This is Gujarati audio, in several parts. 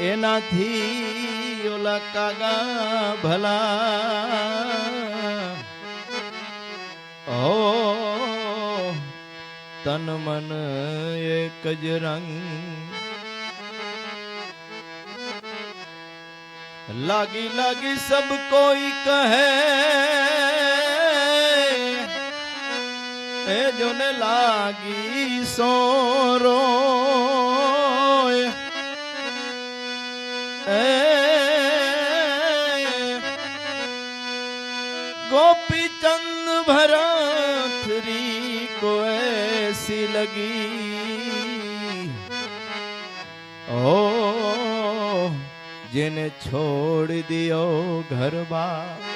એનાથી ઓલા કાગા ભલા. ઓ, તન મન એક જ રંગ. લાગી લાગી સબ કોઈ કહે. એ જોને લાગી સોરો गोपीचंद भराथरी को ऐसी लगी ओ जिने छोड़ दियो घर बार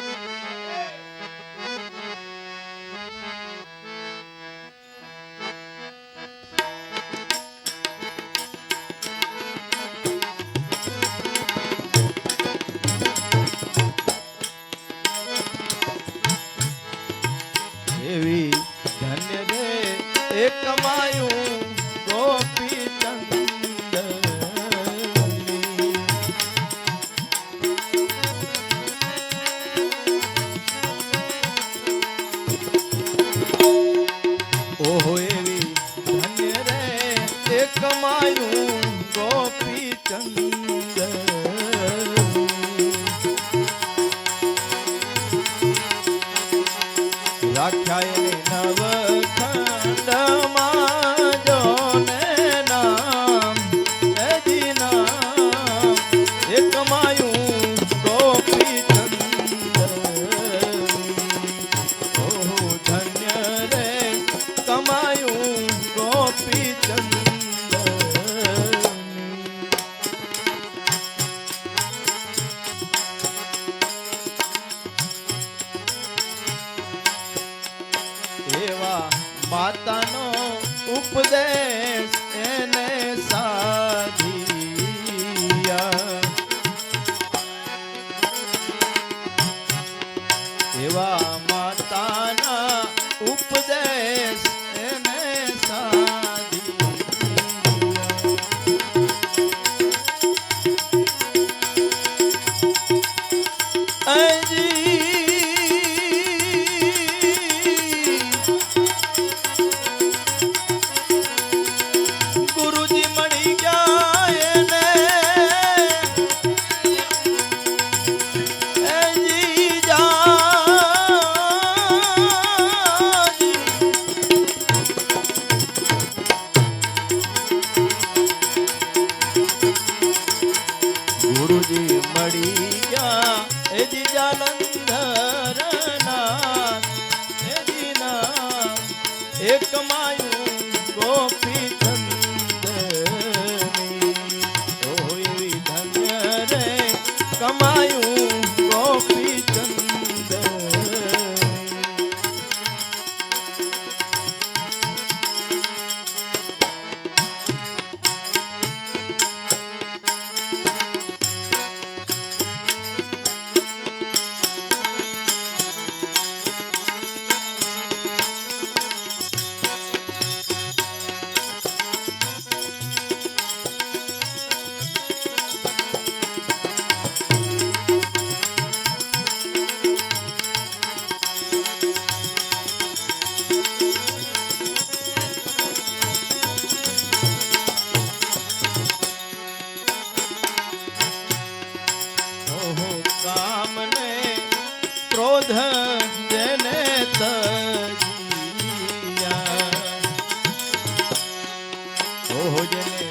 ઓહો જેને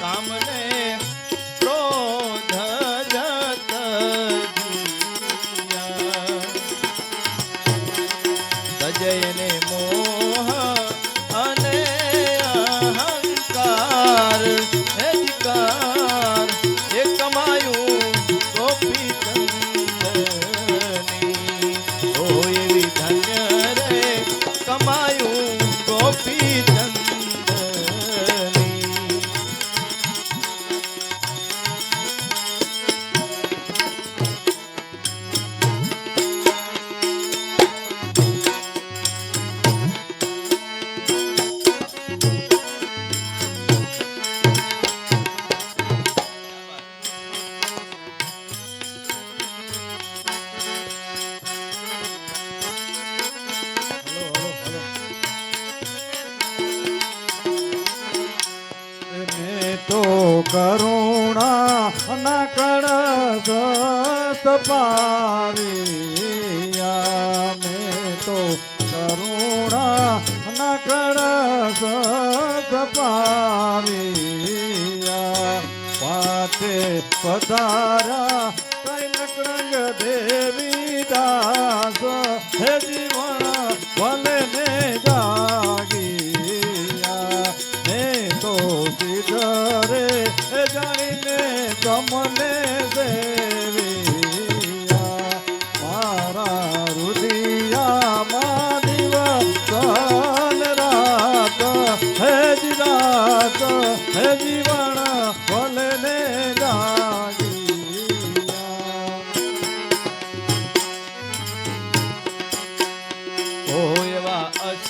કામને ક્રોધ જત તજયને મોહ અને અહંકાર, અધિકાર એ કમાયું ગોપી ચંદની. ધન્ય રે કમાયું ગોપી કરુણા ના કણગત પાવી અમે તો કરુણા ના કણગત પાવી પાતે પધારા કૈલકણગ દેવી દાસ હે જીવન ભલે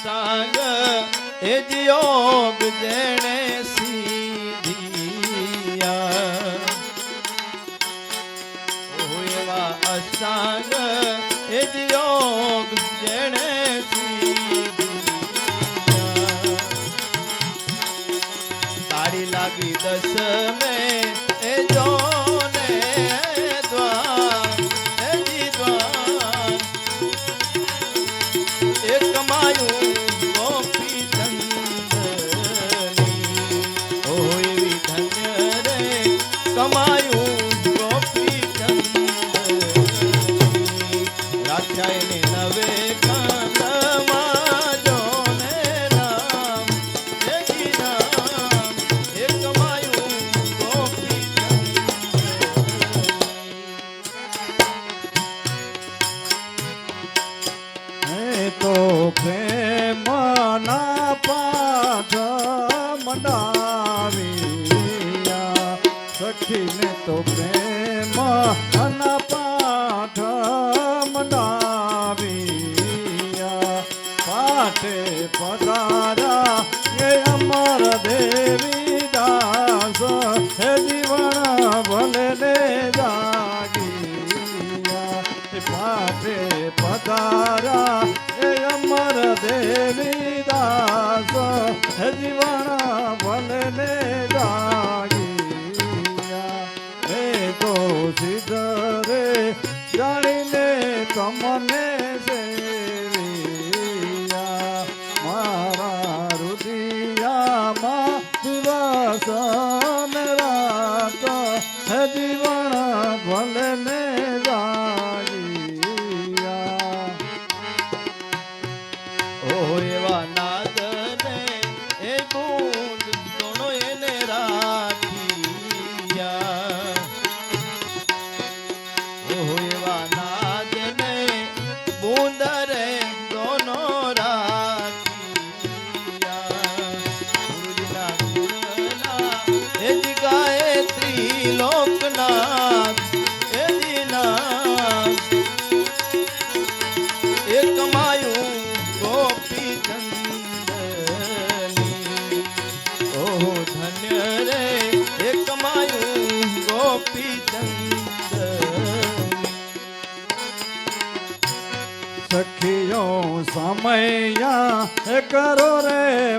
સાંગ એ જીઓ જેણે તારા એ અમર દેવી દાસ જીવાણા ભલે ને જાગીયા. હે તો સિદ્ધ રે જાણીને તમને સેવિયા. રાત, હે જીવાણા ભલે ને કરો રે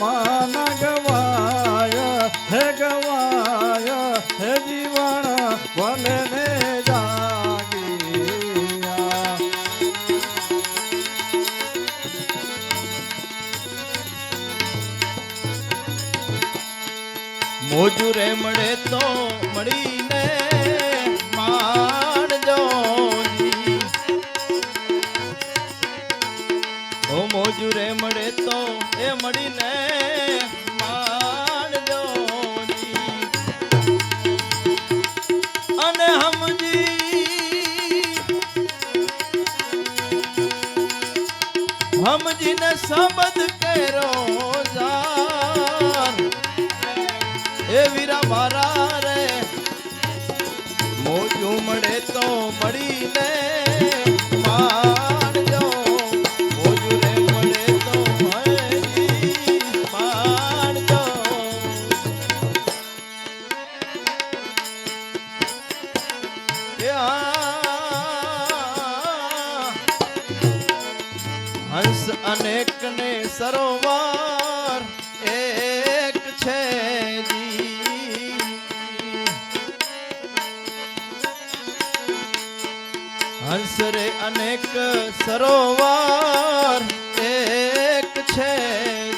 મન ગવાય હે ગવાય હે જીવન ભલે મોજુરે મળે તો મળી મળે તો એ મળીને અને હમજી હમજીને શબ્દ કર્યો જા એ વીરા મારા અનેક સરોવર એક છે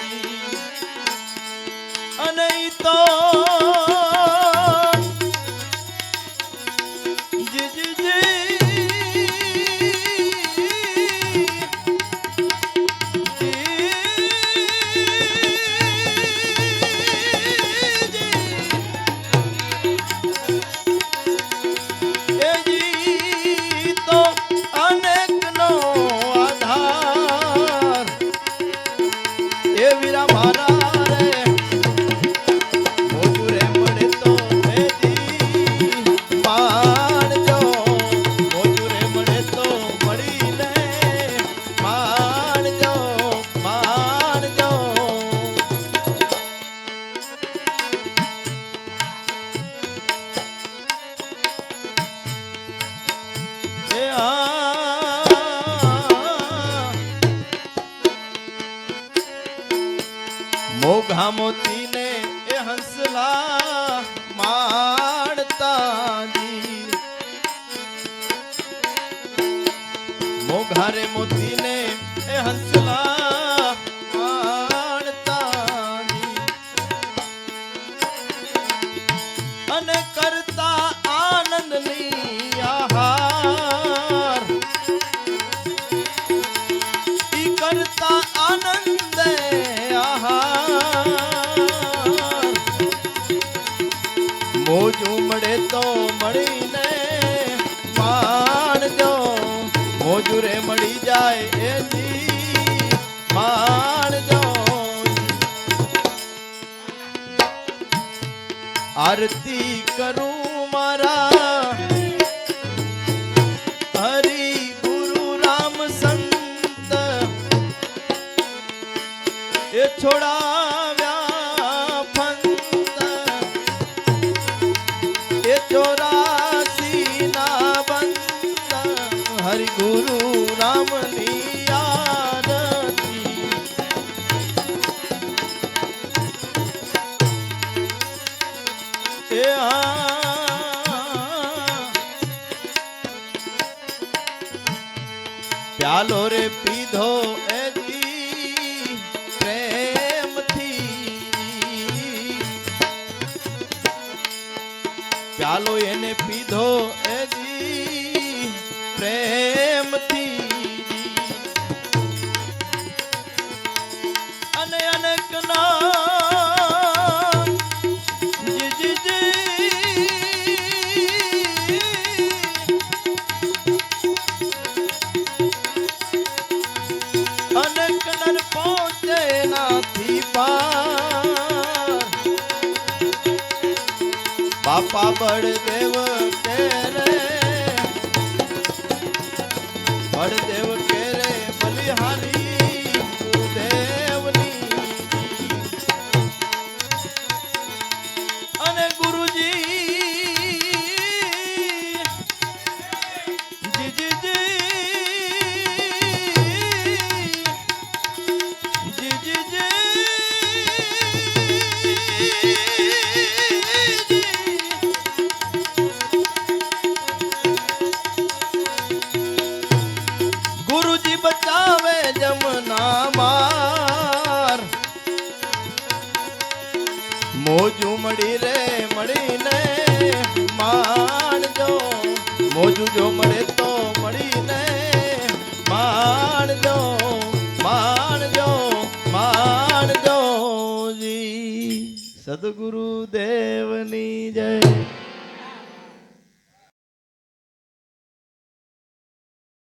મોતીને એ હંસલા માણતાજી મોઘારે મોતીને એ હંસલા માણતાજી અને કરતા આરતી કરું મારા. હરિ ગુરુ રામ સંત. એ છોડાવ્યા ફંત. એ ચોરાસી ના બંત હરિ એ પ્યાલો રે પીધો એજી પ્રેમથી. પ્યાલો એને પીધો મળી રે મળીને માણજો મોજું જો મળે તો મળીને માણજો માણજો માણજો જી સદગુરુ દેવની જય.